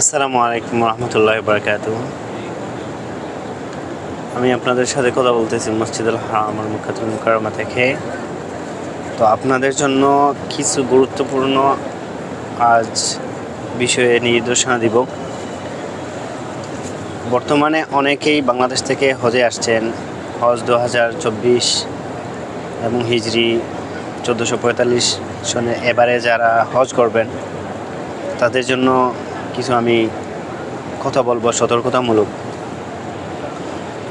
আসসালামু আলাইকুম রহমতুল্লাহ বারকাত আমি আপনাদের সাথে কথা বলতেছি মসজিদুল হারাম আর মুখাতুল মুকারমা থেকে। তো আপনাদের জন্য কিছু গুরুত্বপূর্ণ আজ বিষয়ে নির্দেশনা দিব। বর্তমানে অনেকেই বাংলাদেশ থেকে হজে আসছেন। হজ দু হাজার চব্বিশ এবং হিজরি চোদ্দোশো পঁয়তাল্লিশ সনে এবারে যারা হজ করবেন, তাদের জন্য কিছু আমি কথা বলব, সতর্কতামূলক।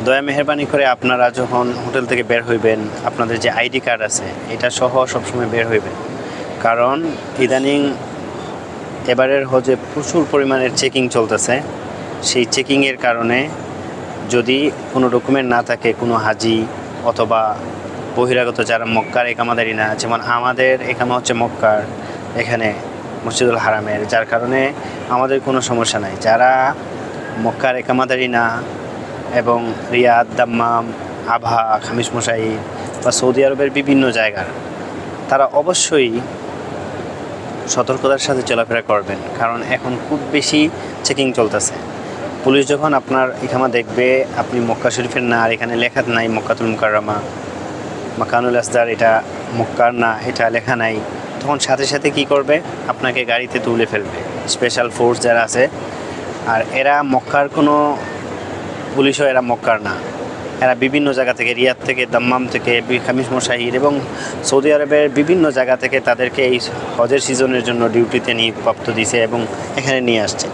দয়া মেহরবানি করে আপনারা যখন হোটেল থেকে বের হইবেন, আপনাদের যে আইডি কার্ড আছে, এটা সহ সবসময় বের হইবেন। কারণ ইদানিং এবারের হজে প্রচুর পরিমাণের চেকিং চলতেছে। সেই চেকিংয়ের কারণে যদি কোনো ডকুমেন্ট না থাকে, কোনো হাজি অথবা বহিরাগত যারা মক্কার একামাদারি না, যেমন আমাদের একামা হচ্ছে মক্কার, এখানে মসজিদুল হারামের, যার কারণে আমাদের কোনো সমস্যা নাই। যারা মক্কার একামাদারি না এবং রিয়াদ, দাম্মাম আভা খামিস মশাই বা সৌদি আরবের বিভিন্ন জায়গার, তারা অবশ্যই সতর্কতার সাথে চলাফেরা করবেন। কারণ এখন খুব বেশি চেকিং চলতেছে। পুলিশ যখন আপনার এখামা দেখবে, আপনি মক্কা শরীফের না, আর এখানে লেখা নাই মক্কাতুল মুকাররমা। মাকানুল আসদার এটা মক্কার না, এটা লেখা নাই। তখন সাথে সাথে কি করবে? আপনাকে গাড়িতে তুলে ফেলবে। স্পেশাল ফোর্স যারা আছে। আর এরা মক্কার কোনো পুলিশও এরা মক্কার না। এরা বিভিন্ন জায়গা থেকে, রিয়াদ থেকে, দাম্মাম থেকে খামিস মশাহির এবং সৌদি আরবের বিভিন্ন জায়গা থেকে তাদেরকে এই হজের সিজনের জন্য ডিউটিতে নিয়োগপ্রাপ্ত দিছে এবং এখানে নিয়ে আসছে।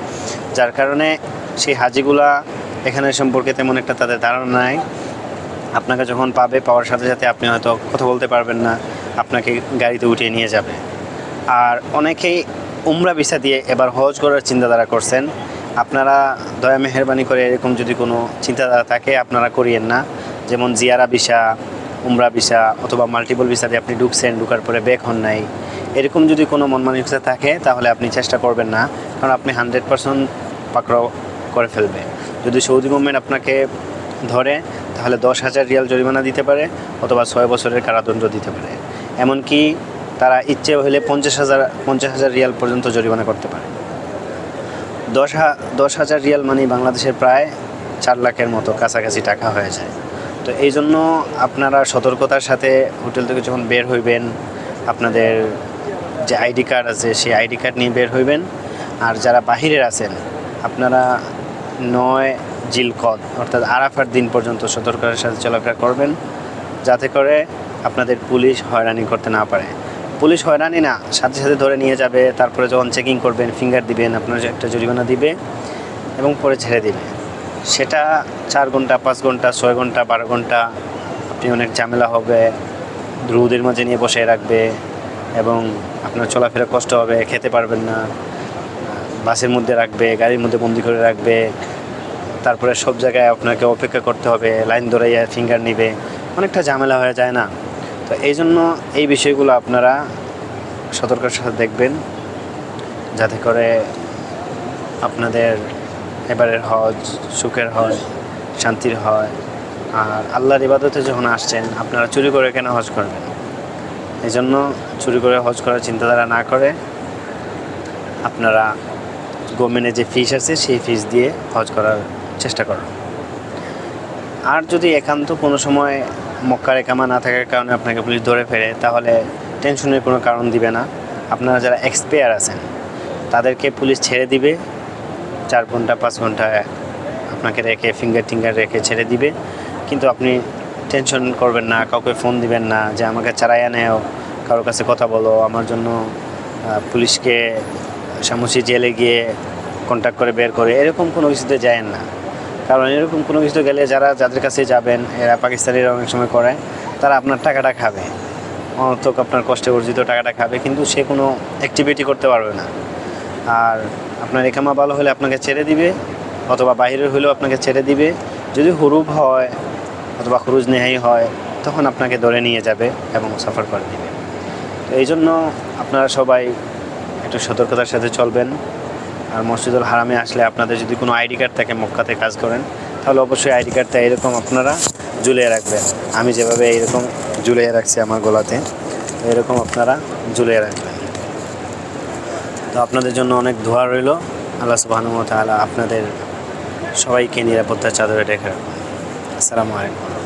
যার কারণে সেই হাজিগুলা এখানে সম্পর্কে তেমন একটা তাদের ধারণা নাই। আপনাকে যখন পাবে পাওয়ার সাথে সাথে আপনি হয়তো কথা বলতে পারবেন না। আপনাকে গাড়িতে উঠিয়ে নিয়ে যাবে। আর অনেকেই উমরা ভিসা দিয়ে এবার হজ করার চিন্তাধারা করছেন। আপনারা দয়া মেহরবানি করে এরকম যদি কোনো চিন্তাধারা থাকে, আপনারা করিয়েন না। যেমন জিয়ারা ভিসা, উমরা ভিসা অথবা মাল্টিপল ভিসা দিয়ে আপনি ঢুকছেন, ঢুকার পরে ব্যাক হন নাই। এরকম যদি কোনো মনমানসিকতা থাকে, তাহলে আপনি চেষ্টা করবেন না। কারণ আপনি হান্ড্রেড পার্সেন্ট পাকড়াও করে ফেলবে। যদি সৌদি গভর্নমেন্ট আপনাকে ধরে, তাহলে দশ হাজার রিয়াল জরিমানা দিতে পারে অথবা ছয় বছরের কারাদণ্ড দিতে পারে। এমনকি তারা ইচ্ছে হলে পঞ্চাশ হাজার পঞ্চাশ হাজার রিয়াল পর্যন্ত জরিমানা করতে পারে। দশ হা, দশ হাজার রিয়াল মানে বাংলাদেশের প্রায় চার লাখের মতো কাছাকাছি টাকা হয়ে যায়। তো এই জন্য আপনারা সতর্কতার সাথে হোটেল থেকে যখন বের হইবেন, আপনাদের যে আইডি কার্ড আছে, সেই আইডি কার্ড নিয়ে বের হইবেন। আর যারা বাহিরের আছেন, আপনারা নয় জিলকদ অর্থাৎ আরাফার দিন পর্যন্ত সতর্কতার সাথে চলাফেরা করবেন। যাতে করে আপনাদের পুলিশ হয়রানি করতে না পারে। পুলিশ হয়রানি না, সাথে সাথে ধরে নিয়ে যাবে, তারপরে যখন চেকিং করবেন ফিঙ্গার দিবেন, আপনার একটা জরিমানা দিবে এবং পরে ছেড়ে দিবে। সেটা চার ঘণ্টা, পাঁচ ঘণ্টা, ছয় ঘণ্টা, বারো ঘণ্টা, আপনি অনেক ঝামেলা হবে, রোদের মাঝে নিয়ে বসে রাখবে এবং আপনার চলাফেরা কষ্ট হবে, খেতে পারবেন না, বাসের মধ্যে রাখবে, গাড়ির মধ্যে বন্দি করে রাখবে, তারপরে সব জায়গায় আপনাকে অপেক্ষা করতে হবে, লাইন ধরাইয়া ফিঙ্গার নিবে। অনেকটা ঝামেলা হয়ে যায় না। তো এই জন্য এই বিষয়গুলো আপনারা সতর্কের সাথে দেখবেন, যাতে করে আপনাদের এবারের হজ সুখের হয় শান্তির হয়। আর আল্লাহর ইবাদতে যখন আসছেন, আপনারা চুরি করে কেন হজ করবেন? এই জন্য চুরি করে হজ করার চিন্তাধারা না করে আপনারা গভর্নমেন্টের যে ফিস আছে, সেই ফিস দিয়ে হজ করার চেষ্টা করুন। আর যদি একান্ত কোনো সময় মক্কার একামা না থাকার কারণে আপনাকে পুলিশ ধরে ফেলে তাহলে টেনশনের কোনো কারণ দিবে না। আপনারা যারা এক্সপায়ার আছেন, তাদেরকে পুলিশ ছেড়ে দিবে। চার ঘণ্টা, পাঁচ ঘণ্টা আপনাকে রেখে ফিঙ্গার টিঙ্গার রেখে ছেড়ে দিবে। কিন্তু আপনি টেনশন করবেন না, কাউকে ফোন দিবেন না যে আমাকে চারাইয়া নেও কারোর কাছে কথা বলো। আমার জন্য পুলিশকে সামসি জেলে গিয়ে কন্ট্যাক্ট করে বের করে। এরকম কোনো কিছুতে যায়েন না। কারণ এরকম কোনো কিছু গেলে যারা যাদের কাছে যাবেন, এরা পাকিস্তানিরা অনেক সময় করে, তারা আপনার টাকাটা খাবে। অনর্থক আপনার কষ্টে অর্জিত টাকাটা খাবে, কিন্তু সে কোনো অ্যাক্টিভিটি করতে পারবে না। আর আপনার একামা ভালো হলে আপনাকে ছেড়ে দিবে, অথবা বাইরের হলেও আপনাকে ছেড়ে দিবে। যদি হুরুব হয়, অথবা খুরুজ নেহাই হয়, তখন আপনাকে ধরে নিয়ে যাবে এবং সফর করে দিবে তো এই জন্য আপনারা সবাই একটু সতর্কতার সাথে চলবেন। আর মসজিদুল হারামে আসলে আপনাদের যদি কোনো আইডি কার্ড থাকে মক্কাতে কাজ করেন, তাহলে অবশ্যই আইডি কার্ডটা এরকম আপনারা ঝুলিয়ে রাখবেন। আমি যেভাবে এরকম ঝুলিয়ে রাখছি আমার গলাতে, এরকম আপনারা ঝুলিয়ে রাখবেন। তো আপনাদের জন্য অনেক ধোয়া রইল। আল্লাহ সুবাহানুমতালা আপনাদের সবাইকে নিরাপত্তার চাদরে রেখে রাখুন। আসসালামু আলাইকুম।